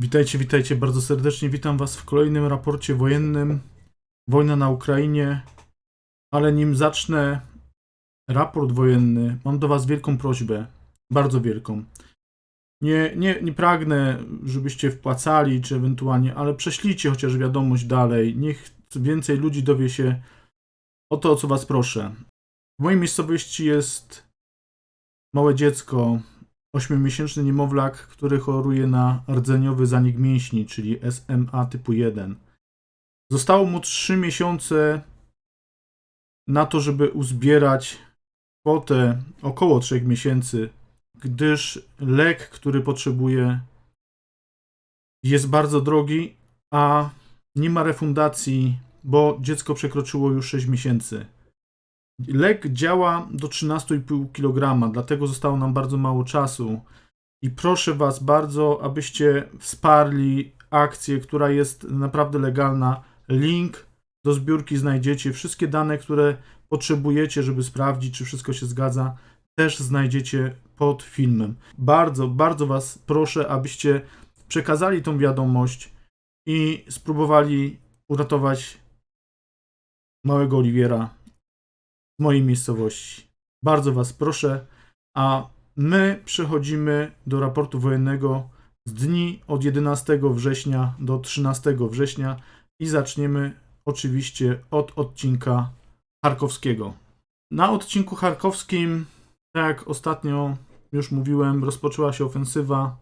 Witajcie, witajcie bardzo serdecznie. Witam Was w kolejnym raporcie wojennym. Wojna na Ukrainie. Ale nim zacznę raport wojenny, mam do Was wielką prośbę. Bardzo wielką. Nie, nie, nie pragnę, żebyście wpłacali, czy ewentualnie, ale prześlijcie chociaż wiadomość dalej. Niech więcej ludzi dowie się o to, o co Was proszę. W mojej miejscowości jest małe dziecko, Ośmiomiesięczny niemowlak, który choruje na rdzeniowy zanik mięśni, czyli SMA typu 1. Zostało mu 3 miesiące na to, żeby uzbierać kwotę około 3 miesięcy, gdyż lek, który potrzebuje, jest bardzo drogi, a nie ma refundacji, bo dziecko przekroczyło już 6 miesięcy. Lek działa do 13,5 kg, dlatego zostało nam bardzo mało czasu. I proszę Was bardzo, abyście wsparli akcję, która jest naprawdę legalna. Link do zbiórki znajdziecie. Wszystkie dane, które potrzebujecie, żeby sprawdzić, czy wszystko się zgadza, też znajdziecie pod filmem. Bardzo, bardzo Was proszę, abyście przekazali tą wiadomość i spróbowali uratować małego Oliwiera w mojej miejscowości. Bardzo Was proszę, a my przechodzimy do raportu wojennego z dni od 11 września do 13 września i zaczniemy oczywiście od odcinka charkowskiego. Na odcinku charkowskim, tak jak ostatnio już mówiłem, rozpoczęła się ofensywa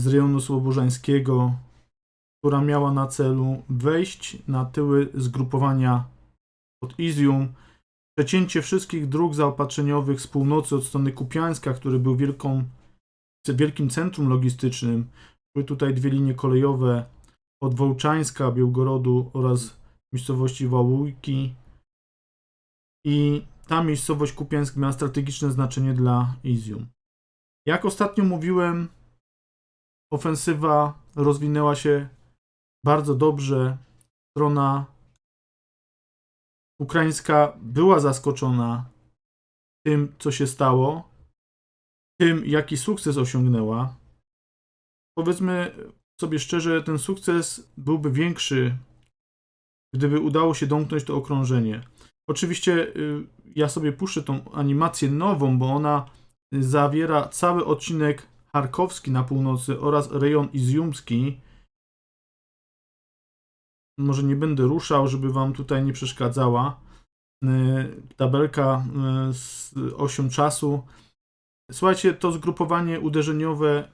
z rejonu Słowożańskiego, która miała na celu wejść na tyły zgrupowania pod Izium, przecięcie wszystkich dróg zaopatrzeniowych z północy od strony Kupiańska, który był wielką, wielkim centrum logistycznym. Były tutaj dwie linie kolejowe od Wołczańska, Białgorodu oraz miejscowości Wałujki. I ta miejscowość Kupiańsk miała strategiczne znaczenie dla Izium. Jak ostatnio mówiłem, ofensywa rozwinęła się bardzo dobrze. Strona ukraińska była zaskoczona tym, co się stało, tym, jaki sukces osiągnęła. Powiedzmy sobie szczerze, ten sukces byłby większy, gdyby udało się domknąć to okrążenie. Oczywiście y, ja sobie puszczę tą animację nową, bo ona zawiera cały odcinek charkowski na północy oraz rejon izjumski. Może nie będę ruszał, żeby wam tutaj nie przeszkadzała. Y, Tabelka y, z osią czasu. Słuchajcie, to zgrupowanie uderzeniowe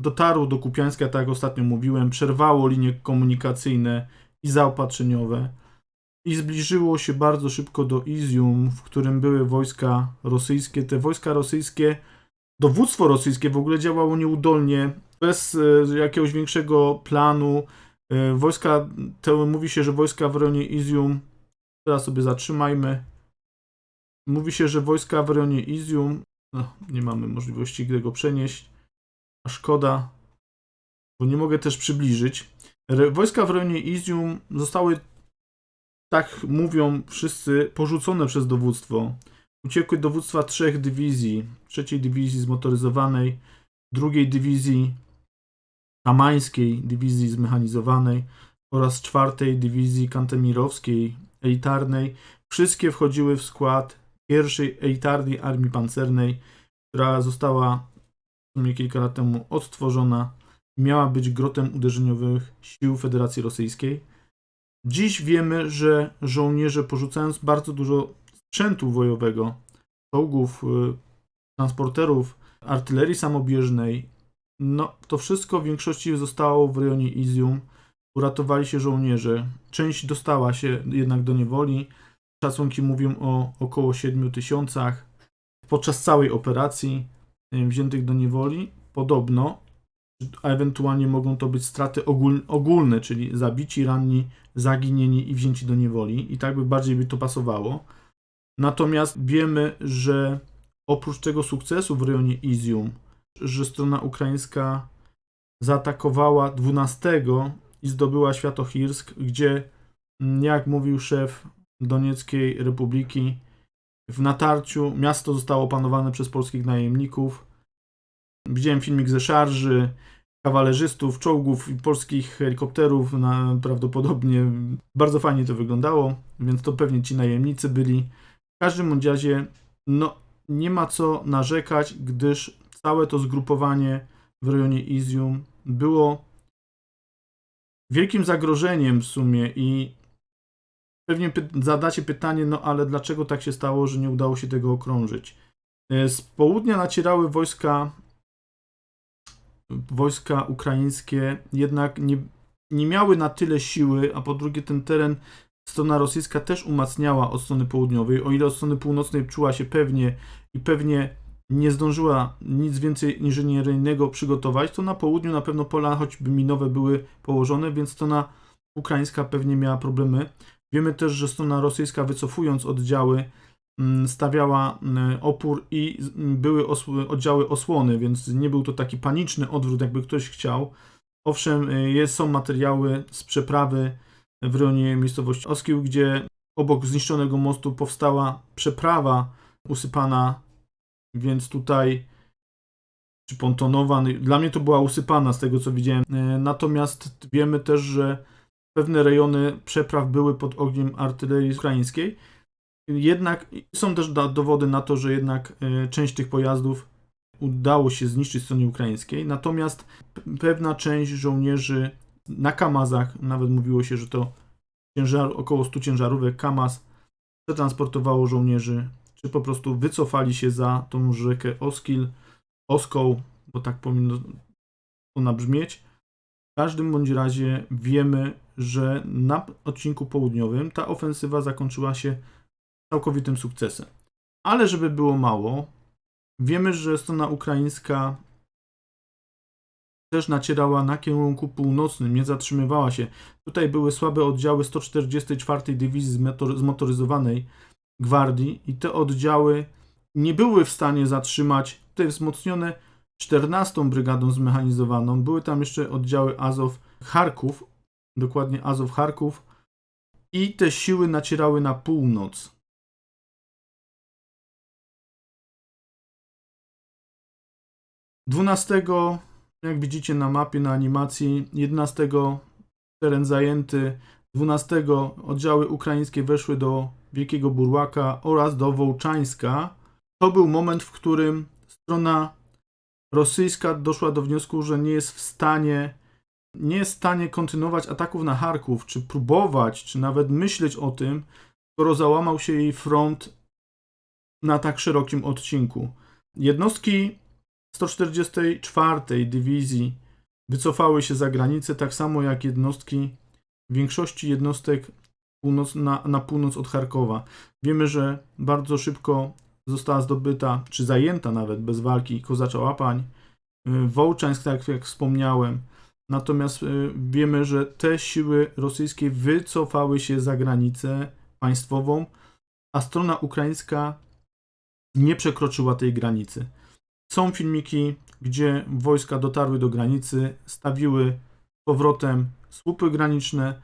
dotarło do Kupiańska, tak jak ostatnio mówiłem, przerwało linie komunikacyjne i zaopatrzeniowe i zbliżyło się bardzo szybko do Izium, w którym były wojska rosyjskie. Te wojska rosyjskie, dowództwo rosyjskie w ogóle działało nieudolnie, bez e, jakiegoś większego planu. E, Wojska, to mówi się, że wojska w rejonie Izium, teraz sobie zatrzymajmy. Mówi się, że wojska w rejonie Izium, no, nie mamy możliwości tego przenieść, a szkoda, bo nie mogę też przybliżyć. Wojska w rejonie Izium zostały, tak mówią wszyscy, porzucone przez dowództwo. Uciekły dowództwa trzech dywizji. Trzeciej dywizji zmotoryzowanej, drugiej dywizji tamańskiej, dywizji zmechanizowanej oraz czwartej dywizji kantemirowskiej, elitarnej. Wszystkie wchodziły w skład pierwszej elitarnej armii pancernej, która została w sumie kilka lat temu odtworzona miała być grotem uderzeniowych sił Federacji Rosyjskiej. Dziś wiemy, że żołnierze porzucając bardzo dużo sprzętu wojowego, czołgów, y, transporterów, artylerii samobieżnej, no to wszystko w większości zostało w rejonie Izium. Uratowali się żołnierze. Część dostała się jednak do niewoli. Szacunki mówią o około 7 tysiącach. Podczas całej operacji wziętych do niewoli, podobno a ewentualnie mogą to być straty ogól, ogólne, czyli zabici, ranni, zaginieni i wzięci do niewoli. I tak by bardziej by to pasowało. Natomiast wiemy, że oprócz tego sukcesu w rejonie Izium, że strona ukraińska zaatakowała 12 i zdobyła Świętochirsk, gdzie, mm, jak mówił szef Donieckiej Republiki, w natarciu miasto zostało opanowane przez polskich najemników. Widziałem filmik ze szarży. kawalerzystów, czołgów i polskich helikopterów. Na, prawdopodobnie bardzo fajnie to wyglądało, więc to pewnie ci najemnicy byli. W każdym razie, no nie ma co narzekać, gdyż całe to zgrupowanie w rejonie Izium było wielkim zagrożeniem w sumie i pewnie py- zadacie pytanie, no ale dlaczego tak się stało, że nie udało się tego okrążyć? E, Z południa nacierały wojska wojska ukraińskie, jednak nie, nie miały na tyle siły, a po drugie ten teren strona rosyjska też umacniała od strony południowej, o ile od strony północnej czuła się pewnie i pewnie nie zdążyła nic więcej inżynieryjnego przygotować, to na południu na pewno pola choćby minowe były położone, więc strona ukraińska pewnie miała problemy. Wiemy też, że strona rosyjska wycofując oddziały mm, stawiała mm, opór i mm, były oddziały osłony, więc nie był to taki paniczny odwrót, jakby ktoś chciał. Owszem, y, jest, są materiały z przeprawy w rejonie miejscowości Oskił, gdzie obok zniszczonego mostu powstała przeprawa usypana, więc tutaj czy pontonowa, no dla mnie to była usypana z tego co widziałem. Y, Natomiast wiemy też, że pewne rejony przepraw były pod ogniem artylerii ukraińskiej. Jednak są też do- dowody na to, że jednak y, część tych pojazdów udało się zniszczyć stronie ukraińskiej. Natomiast pewna część żołnierzy na Kamazach, nawet mówiło się, że to ciężar, około 100 ciężarówek Kamaz przetransportowało żołnierzy, czy po prostu wycofali się za tą rzekę Oskil, Oską, bo tak powinno ona brzmieć. W każdym bądź razie wiemy, że na odcinku południowym ta ofensywa zakończyła się całkowitym sukcesem. Ale żeby było mało, wiemy, że strona ukraińska też nacierała na kierunku północnym, nie zatrzymywała się. Tutaj były słabe oddziały 144 Dywizji Zmotor- Zmotoryzowanej Gwardii i te oddziały nie były w stanie zatrzymać, tutaj wzmocnione 14 Brygadą Zmechanizowaną. Były tam jeszcze oddziały Azow Charków, dokładnie Azow Charków i te siły nacierały na północ. Dwunastego, jak widzicie na mapie, na animacji, 11 teren zajęty, 12 oddziały ukraińskie weszły do Wielkiego Burłaka oraz do Wołczańska. To był moment, w którym strona rosyjska doszła do wniosku, że nie jest w stanie nie jest w stanie kontynuować ataków na Charków, czy próbować, czy nawet myśleć o tym, skoro załamał się jej front na tak szerokim odcinku. Jednostki 144 Dywizji wycofały się za granicę, tak samo jak jednostki większości jednostek północ, na, na północ od Charkowa. Wiemy, że bardzo szybko została zdobyta, czy zajęta nawet bez walki Kozacza Łapań, y, Wołczańsk, tak jak wspomniałem. Natomiast y, wiemy, że te siły rosyjskie wycofały się za granicę państwową, a strona ukraińska nie przekroczyła tej granicy. Są filmiki, gdzie wojska dotarły do granicy, stawiły powrotem słupy graniczne,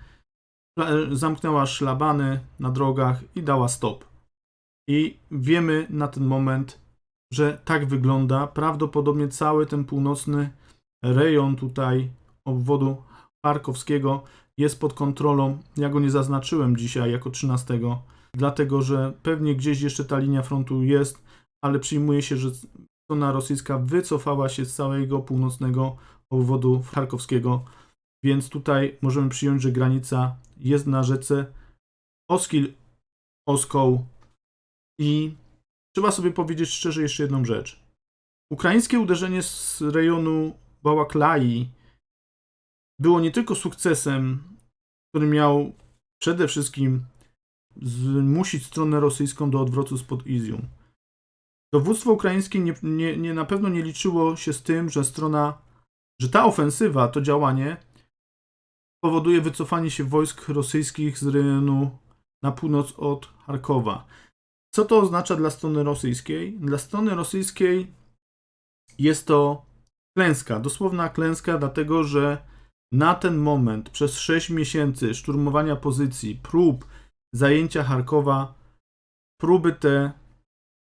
zamknęła szlabany na drogach i dała stop. I wiemy na ten moment, że tak wygląda prawdopodobnie cały ten północny rejon tutaj obwodu charkowskiego jest pod kontrolą. Ja go nie zaznaczyłem dzisiaj jako 13, dlatego że pewnie gdzieś jeszcze ta linia frontu jest, ale przyjmuje się, że strona rosyjska wycofała się z całego północnego obwodu charkowskiego, więc tutaj możemy przyjąć, że granica jest na rzece Oskil Oską i trzeba sobie powiedzieć szczerze jeszcze jedną rzecz. Ukraińskie uderzenie z rejonu Bałaklai było nie tylko sukcesem, który miał przede wszystkim zmusić stronę rosyjską do odwrotu spod Izium. Dowództwo ukraińskie nie, nie, nie, na pewno nie liczyło się z tym, że strona, że ta ofensywa, to działanie powoduje wycofanie się wojsk rosyjskich z rejonu na północ od Charkowa. Co to oznacza dla strony rosyjskiej? Dla strony rosyjskiej jest to klęska, dosłowna klęska, dlatego że na ten moment przez 6 miesięcy szturmowania pozycji, prób zajęcia Charkowa, próby te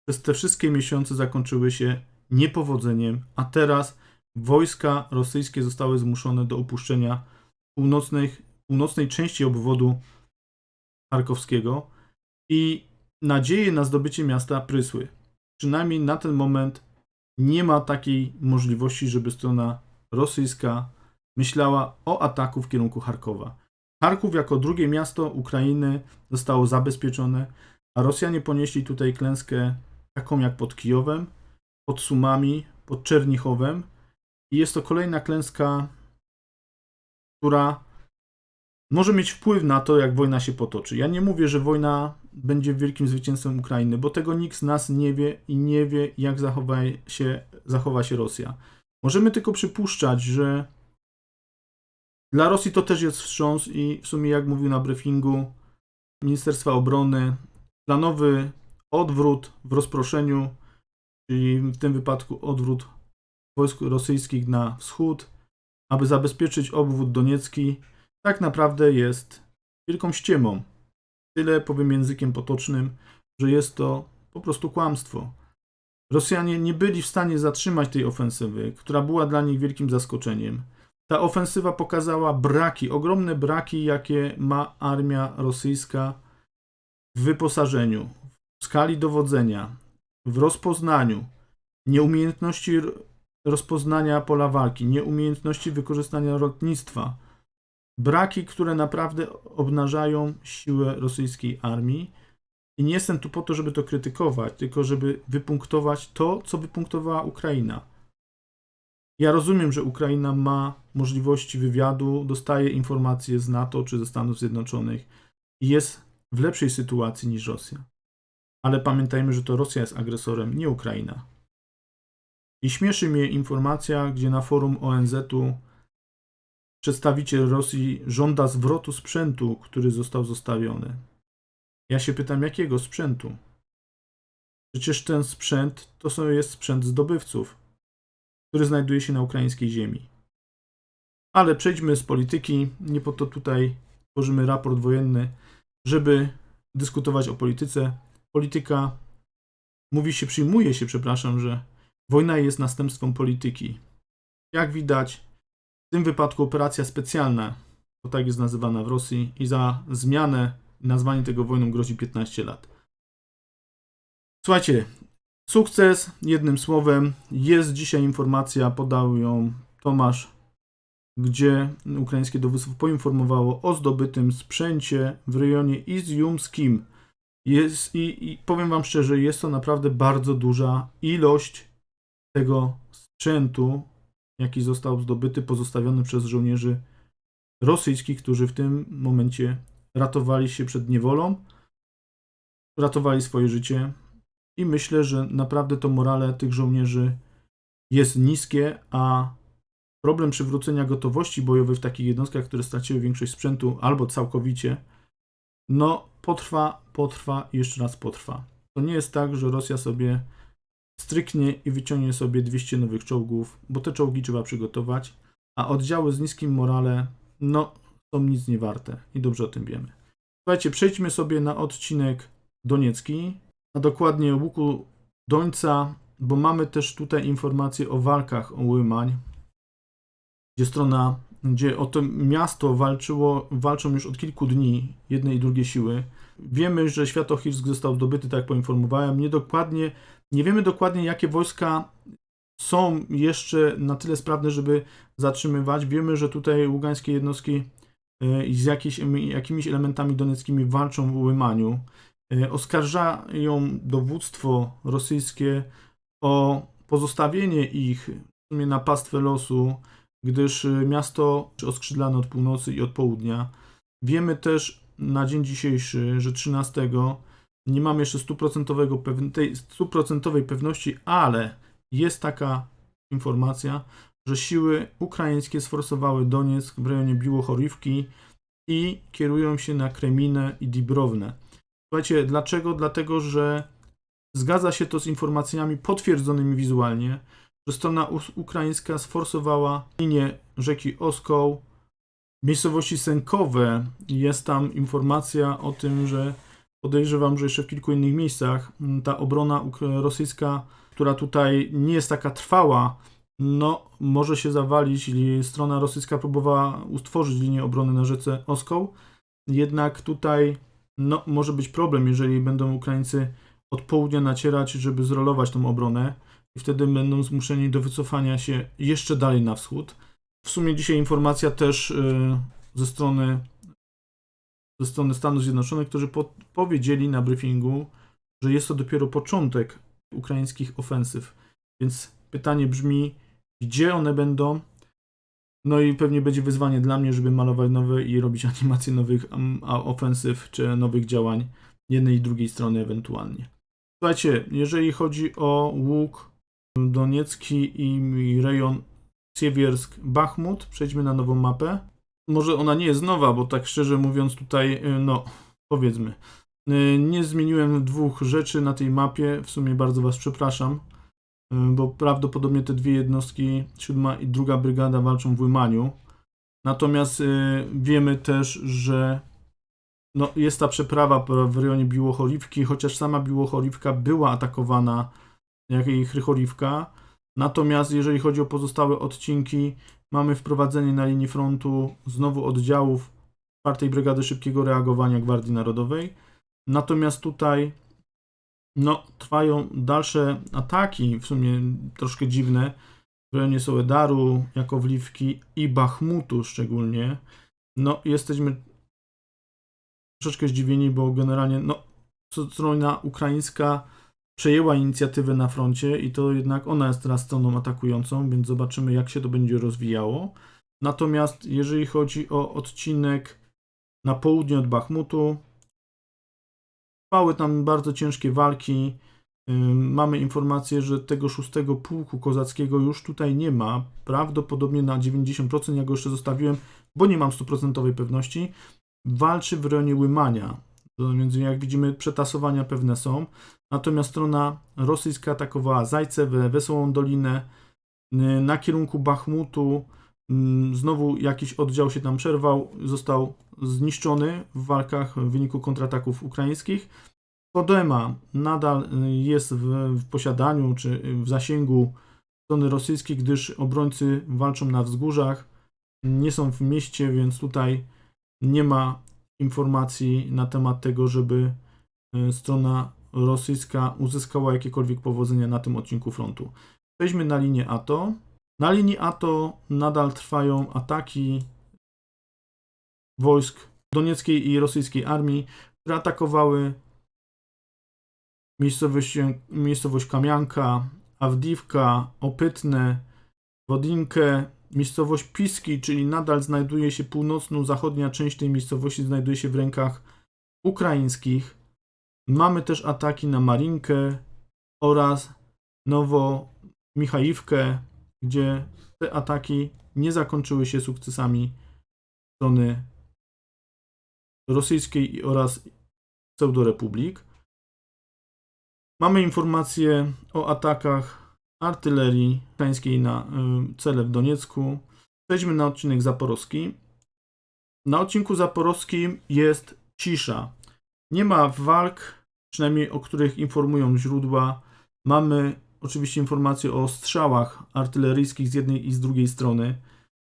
przez te wszystkie miesiące zakończyły się niepowodzeniem, a teraz wojska rosyjskie zostały zmuszone do opuszczenia północnych, północnej części obwodu charkowskiego i nadzieje na zdobycie miasta prysły. Przynajmniej na ten moment nie ma takiej możliwości, żeby strona rosyjska myślała o ataku w kierunku Charkowa. Charków jako drugie miasto Ukrainy zostało zabezpieczone, a Rosjanie ponieśli tutaj klęskę taką jak pod Kijowem, pod Sumami, pod Czernichowem i jest to kolejna klęska, która może mieć wpływ na to, jak wojna się potoczy. Ja nie mówię, że wojna będzie wielkim zwycięstwem Ukrainy, bo tego nikt z nas nie wie i nie wie, jak zachowa się, zachowa się Rosja. Możemy tylko przypuszczać, że dla Rosji to też jest wstrząs i w sumie, jak mówił na briefingu Ministerstwa Obrony, planowy odwrót w rozproszeniu, czyli w tym wypadku odwrót wojsk rosyjskich na wschód, aby zabezpieczyć obwód doniecki, tak naprawdę jest wielką ściemą. Tyle powiem językiem potocznym, że jest to po prostu kłamstwo. Rosjanie nie byli w stanie zatrzymać tej ofensywy, która była dla nich wielkim zaskoczeniem. Ta ofensywa pokazała braki, ogromne braki, jakie ma armia rosyjska w wyposażeniu, w skali dowodzenia, w rozpoznaniu, nieumiejętności rozpoznania pola walki, nieumiejętności wykorzystania lotnictwa. Braki, które naprawdę obnażają siłę rosyjskiej armii. I nie jestem tu po to, żeby to krytykować, tylko żeby wypunktować to, co wypunktowała Ukraina. Ja rozumiem, że Ukraina ma możliwości wywiadu, dostaje informacje z NATO czy ze Stanów Zjednoczonych i jest w lepszej sytuacji niż Rosja. Ale pamiętajmy, że to Rosja jest agresorem, nie Ukraina. I śmieszy mnie informacja, gdzie na forum ONZ-u przedstawiciel Rosji żąda zwrotu sprzętu, który został zostawiony. Ja się pytam, jakiego sprzętu? Przecież ten sprzęt to jest sprzęt zdobywców, który znajduje się na ukraińskiej ziemi. Ale przejdźmy z polityki. Nie po to tutaj tworzymy raport wojenny, żeby dyskutować o polityce. Polityka mówi się, przyjmuje się, przepraszam, że wojna jest następstwem polityki. Jak widać, w tym wypadku operacja specjalna, bo tak jest nazywana w Rosji, i za zmianę nazwanie tego wojną grozi 15 lat. Słuchajcie, sukces, jednym słowem, jest dzisiaj informacja, podał ją Tomasz, gdzie ukraińskie dowództwo poinformowało o zdobytym sprzęcie w rejonie Izjumskim. Jest, i, I powiem Wam szczerze, jest to naprawdę bardzo duża ilość tego sprzętu, jaki został zdobyty, pozostawiony przez żołnierzy rosyjskich, którzy w tym momencie ratowali się przed niewolą, ratowali swoje życie i myślę, że naprawdę to morale tych żołnierzy jest niskie, a problem przywrócenia gotowości bojowej w takich jednostkach, które straciły większość sprzętu albo całkowicie, no potrwa, potrwa jeszcze raz potrwa. To nie jest tak, że Rosja sobie stryknie i wyciągnie sobie 200 nowych czołgów, bo te czołgi trzeba przygotować, a oddziały z niskim morale, no są nic nie warte i dobrze o tym wiemy. Słuchajcie, przejdźmy sobie na odcinek Doniecki, a dokładnie łuku Dońca, bo mamy też tutaj informacje o walkach o Łymań, gdzie strona, gdzie o to miasto walczyło, walczą już od kilku dni jedne i drugie siły. Wiemy, że Świętochirsk został zdobyty, tak jak poinformowałem. Niedokładnie, nie wiemy dokładnie, jakie wojska są jeszcze na tyle sprawne, żeby zatrzymywać. Wiemy, że tutaj ługańskie jednostki y, z jakieś, jakimiś elementami donieckimi walczą w Łymaniu. Y, Oskarżają dowództwo rosyjskie o pozostawienie ich w sumie na pastwę losu, gdyż y, miasto oskrzydlane od północy i od południa. Wiemy też na dzień dzisiejszy, że 13 nie mamy jeszcze stuprocentowej pewności, ale jest taka informacja, że siły ukraińskie sforsowały Donieck w rejonie Biłochorywki i kierują się na Kreminę i Dibrowne. Słuchajcie, dlaczego? Dlatego, że zgadza się to z informacjami potwierdzonymi wizualnie, że strona ukraińska sforsowała linię rzeki Oskoł, miejscowości Sękowe. Jest tam informacja o tym, że podejrzewam, że jeszcze w kilku innych miejscach m, ta obrona rosyjska, która tutaj nie jest taka trwała, no, może się zawalić. i Strona rosyjska próbowała utworzyć linię obrony na rzece Oskoł. Jednak tutaj no, może być problem, jeżeli będą Ukraińcy od południa nacierać, żeby zrolować tą obronę. I wtedy będą zmuszeni do wycofania się jeszcze dalej na wschód. W sumie dzisiaj informacja też y, ze strony ze strony Stanów Zjednoczonych, którzy po, powiedzieli na briefingu, że jest to dopiero początek ukraińskich ofensyw. Więc pytanie brzmi, gdzie one będą? No i pewnie będzie wyzwanie dla mnie, żeby malować nowe i robić animacje nowych a- ofensyw czy nowych działań jednej i drugiej strony ewentualnie. Słuchajcie, jeżeli chodzi o łuk Doniecki i rejon Siewiersk-Bachmut, przejdźmy na nową mapę. Może ona nie jest nowa, bo tak szczerze mówiąc tutaj, y, no powiedzmy, y, nie zmieniłem dwóch rzeczy na tej mapie, w sumie bardzo Was przepraszam, y, bo prawdopodobnie te dwie jednostki, siódma i druga brygada walczą w Łymaniu. Natomiast wiemy też, że no, jest ta przeprawa w rejonie Biłochorivki, chociaż sama Biłochorivka była atakowana jak i Chrychorivka. Natomiast jeżeli chodzi o pozostałe odcinki, mamy wprowadzenie na linii frontu znowu oddziałów 4 Brygady Szybkiego Reagowania Gwardii Narodowej. Natomiast tutaj no, trwają dalsze ataki, w sumie troszkę dziwne, w rejonie Sołedaru, Jakowliwki i Bachmutu szczególnie. No, jesteśmy troszeczkę zdziwieni, bo generalnie no, strona ukraińska przejęła inicjatywę na froncie i to jednak ona jest teraz stroną atakującą, więc zobaczymy jak się to będzie rozwijało. Natomiast jeżeli chodzi o odcinek na południe od Bachmutu, trwały tam bardzo ciężkie walki. Mamy informację, że tego szóstego pułku kozackiego już tutaj nie ma. Prawdopodobnie na 90%, ja go jeszcze zostawiłem, bo nie mam stuprocentowej pewności. Walczy w rejonie Łymania. Więc jak widzimy, przetasowania pewne są. Natomiast strona rosyjska atakowała Zajcewę, Wesołą Dolinę. Na kierunku Bachmutu mm, znowu jakiś oddział się tam przerwał, został zniszczony w walkach w wyniku kontrataków ukraińskich. Podema nadal y, jest w, w posiadaniu czy w zasięgu strony rosyjskiej, gdyż obrońcy walczą na wzgórzach, nie są w mieście, więc tutaj nie ma informacji na temat tego, żeby y, strona rosyjska uzyskała jakiekolwiek powodzenia na tym odcinku frontu. Przejdźmy na linię ATO. Na linii ATO nadal trwają ataki wojsk donieckiej i rosyjskiej armii, które atakowały miejscowość, miejscowość Kamianka, Awdiwka, Opytne, Wodinkę, miejscowość Piski, czyli nadal znajduje się północno-zachodnia część tej miejscowości, znajduje się w rękach ukraińskich. Mamy też ataki na Marinkę oraz Nowo-Michajówkę, gdzie te ataki nie zakończyły się sukcesami strony rosyjskiej oraz pseudorepublik. Mamy informacje o atakach artylerii ukraińskiej na y, cele w Doniecku. Przejdźmy na odcinek zaporowski. Na odcinku zaporowskim jest cisza. Nie ma walk, przynajmniej o których informują źródła. Mamy oczywiście informacje o strzałach artyleryjskich z jednej i z drugiej strony.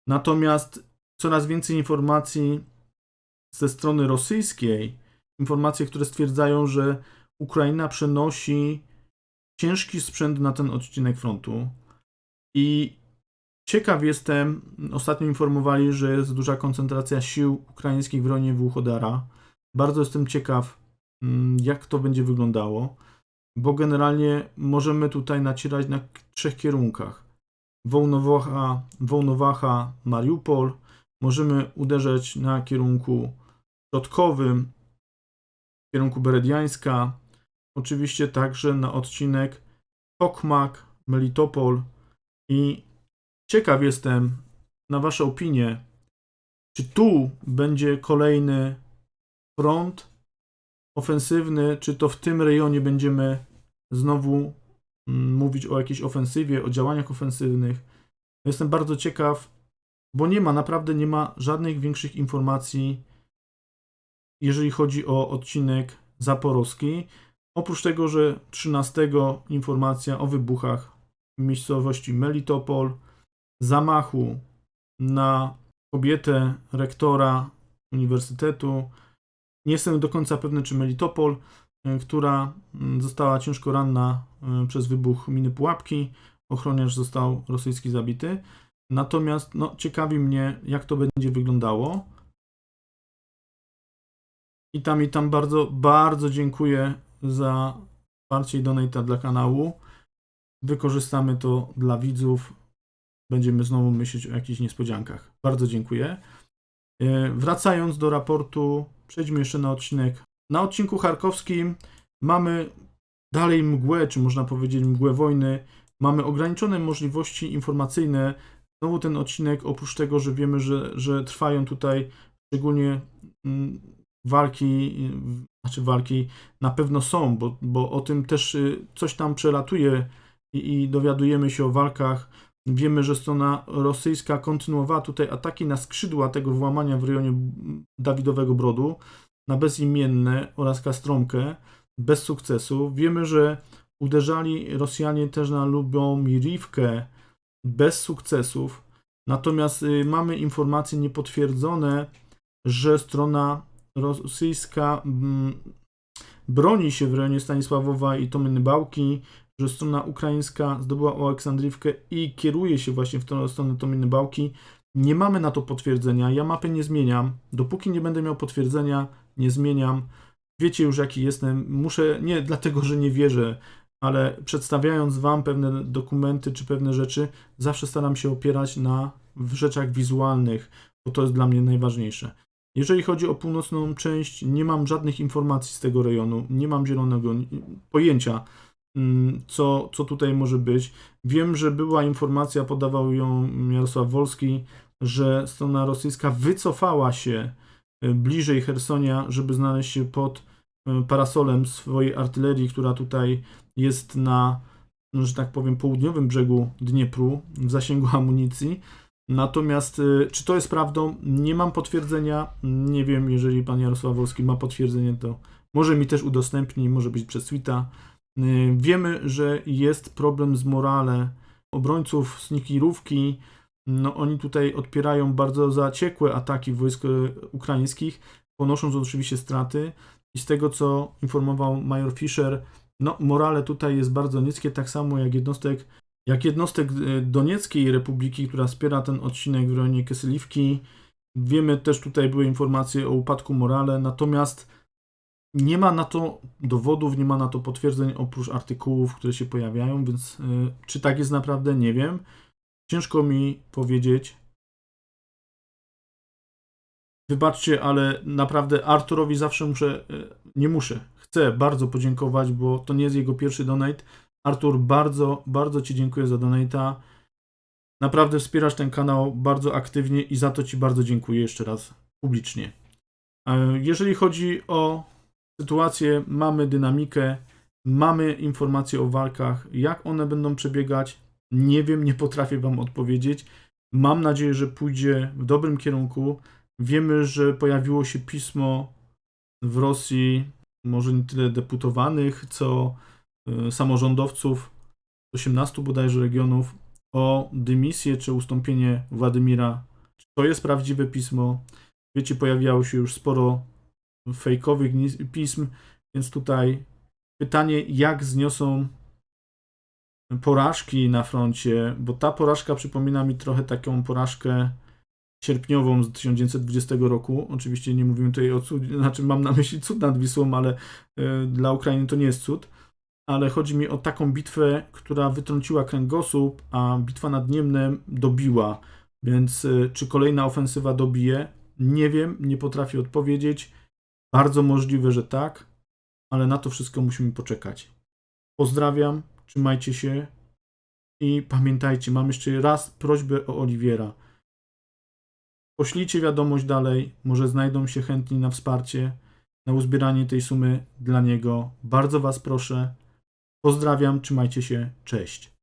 Natomiast coraz więcej informacji ze strony rosyjskiej, informacje, które stwierdzają, że Ukraina przenosi ciężki sprzęt na ten odcinek frontu. I ciekaw jestem, ostatnio informowali, że jest duża koncentracja sił ukraińskich w rejonie Włchodara. Bardzo jestem ciekaw, mm, jak to będzie wyglądało, bo generalnie możemy tutaj nacierać na trzech kierunkach. Wołnowacha, Wołnowacha Mariupol, możemy uderzać na kierunku środkowym, w kierunku Berediańska, oczywiście także na odcinek Tokmak, Melitopol. I ciekaw jestem na Wasze opinie, czy tu będzie kolejny front ofensywny, czy to w tym rejonie będziemy znowu mm, mówić o jakiejś ofensywie, o działaniach ofensywnych. Jestem bardzo ciekaw, bo nie ma, naprawdę nie ma żadnych większych informacji, jeżeli chodzi o odcinek zaporowski. Oprócz tego, że 13 informacja o wybuchach miejscowości Melitopol, zamachu na kobietę rektora uniwersytetu. Nie jestem do końca pewny, czy Melitopol, y, która mm, została ciężko ranna y, przez wybuch miny pułapki. Ochroniarz został rosyjski zabity. Natomiast no, ciekawi mnie, jak to będzie wyglądało. I tam, i tam bardzo, bardzo dziękuję za wsparcie i donata dla kanału. Wykorzystamy to dla widzów. Będziemy znowu myśleć o jakichś niespodziankach. Bardzo dziękuję. E, Wracając do raportu, przejdźmy jeszcze na odcinek. Na odcinku charkowskim mamy dalej mgłę, czy można powiedzieć mgłę wojny. Mamy ograniczone możliwości informacyjne. Znowu ten odcinek, oprócz tego, że wiemy, że, że trwają tutaj szczególnie mm, walki, znaczy walki na pewno są, bo, bo o tym też y, coś tam przelatuje i, i dowiadujemy się o walkach. Wiemy, że strona rosyjska kontynuowała tutaj ataki na skrzydła tego włamania w rejonie Dawidowego Brodu, na bezimienne oraz Kastromkę, bez sukcesu. Wiemy, że uderzali Rosjanie też na Lubomirivkę bez sukcesów. Natomiast y, mamy informacje niepotwierdzone, że strona rosyjska mm, broni się w rejonie Stanisławowa i Tomyny Bałki, że strona ukraińska zdobyła Aleksandriwkę i kieruje się właśnie w tę stronę Tomyny Bałki. Nie mamy na to potwierdzenia. Ja mapy nie zmieniam. Dopóki nie będę miał potwierdzenia, nie zmieniam. Wiecie już jaki jestem. Muszę, nie dlatego, że nie wierzę, ale przedstawiając Wam pewne dokumenty czy pewne rzeczy, zawsze staram się opierać na rzeczach wizualnych, bo to jest dla mnie najważniejsze. Jeżeli chodzi o północną część, nie mam żadnych informacji z tego rejonu, nie mam zielonego pojęcia, co, co tutaj może być. Wiem, że była informacja, podawał ją Jarosław Wolski, że strona rosyjska wycofała się y, bliżej Hersonia, żeby znaleźć się pod y, parasolem swojej artylerii, która tutaj jest na, no, że tak powiem, południowym brzegu Dniepru, w zasięgu amunicji. Natomiast y, czy to jest prawdą? Nie mam potwierdzenia. Nie wiem, jeżeli pan Jarosław Wolski ma potwierdzenie, to może mi też udostępni, może być przez tweeta. Y, Wiemy, że jest problem z morale obrońców Snikirówki. No, oni tutaj odpierają bardzo zaciekłe ataki wojsk y, ukraińskich, ponosząc oczywiście straty. I z tego, co informował major Fischer, no, morale tutaj jest bardzo niskie, tak samo jak jednostek jak jednostek y, Donieckiej Republiki, która wspiera ten odcinek w rejonie Kysyliwki. Wiemy też tutaj były informacje o upadku morale, natomiast nie ma na to dowodów, nie ma na to potwierdzeń oprócz artykułów, które się pojawiają, więc y, czy tak jest naprawdę, nie wiem. Ciężko mi powiedzieć. Wybaczcie, ale naprawdę Arturowi zawsze muszę, y, nie muszę, chcę bardzo podziękować, bo to nie jest jego pierwszy donate. Artur, bardzo, bardzo Ci dziękuję za donata. Naprawdę wspierasz ten kanał bardzo aktywnie i za to Ci bardzo dziękuję jeszcze raz publicznie. E, Jeżeli chodzi o sytuację, mamy dynamikę, mamy informacje o walkach, jak one będą przebiegać. Nie wiem, nie potrafię Wam odpowiedzieć. Mam nadzieję, że pójdzie w dobrym kierunku. Wiemy, że pojawiło się pismo w Rosji, może nie tyle deputowanych, co y, samorządowców 18 bodajże regionów o dymisję czy ustąpienie Władimira. Czy to jest prawdziwe pismo? Wiecie, pojawiało się już sporo fejkowych pism, więc tutaj pytanie, jak zniosą porażki na froncie, bo ta porażka przypomina mi trochę taką porażkę sierpniową z 1920 roku. Oczywiście nie mówimy tutaj o cud, znaczy mam na myśli cud nad Wisłą, ale y, dla Ukrainy to nie jest cud. Ale chodzi mi o taką bitwę, która wytrąciła kręgosłup, a bitwa nad Niemnem dobiła. Więc y, czy kolejna ofensywa dobije? Nie wiem, nie potrafię odpowiedzieć. Bardzo możliwe, że tak, ale na to wszystko musimy poczekać. Pozdrawiam, trzymajcie się i pamiętajcie, mam jeszcze raz prośbę o Oliwiera. Poślijcie wiadomość dalej, może znajdą się chętni na wsparcie, na uzbieranie tej sumy dla niego. Bardzo Was proszę. Pozdrawiam, trzymajcie się, cześć.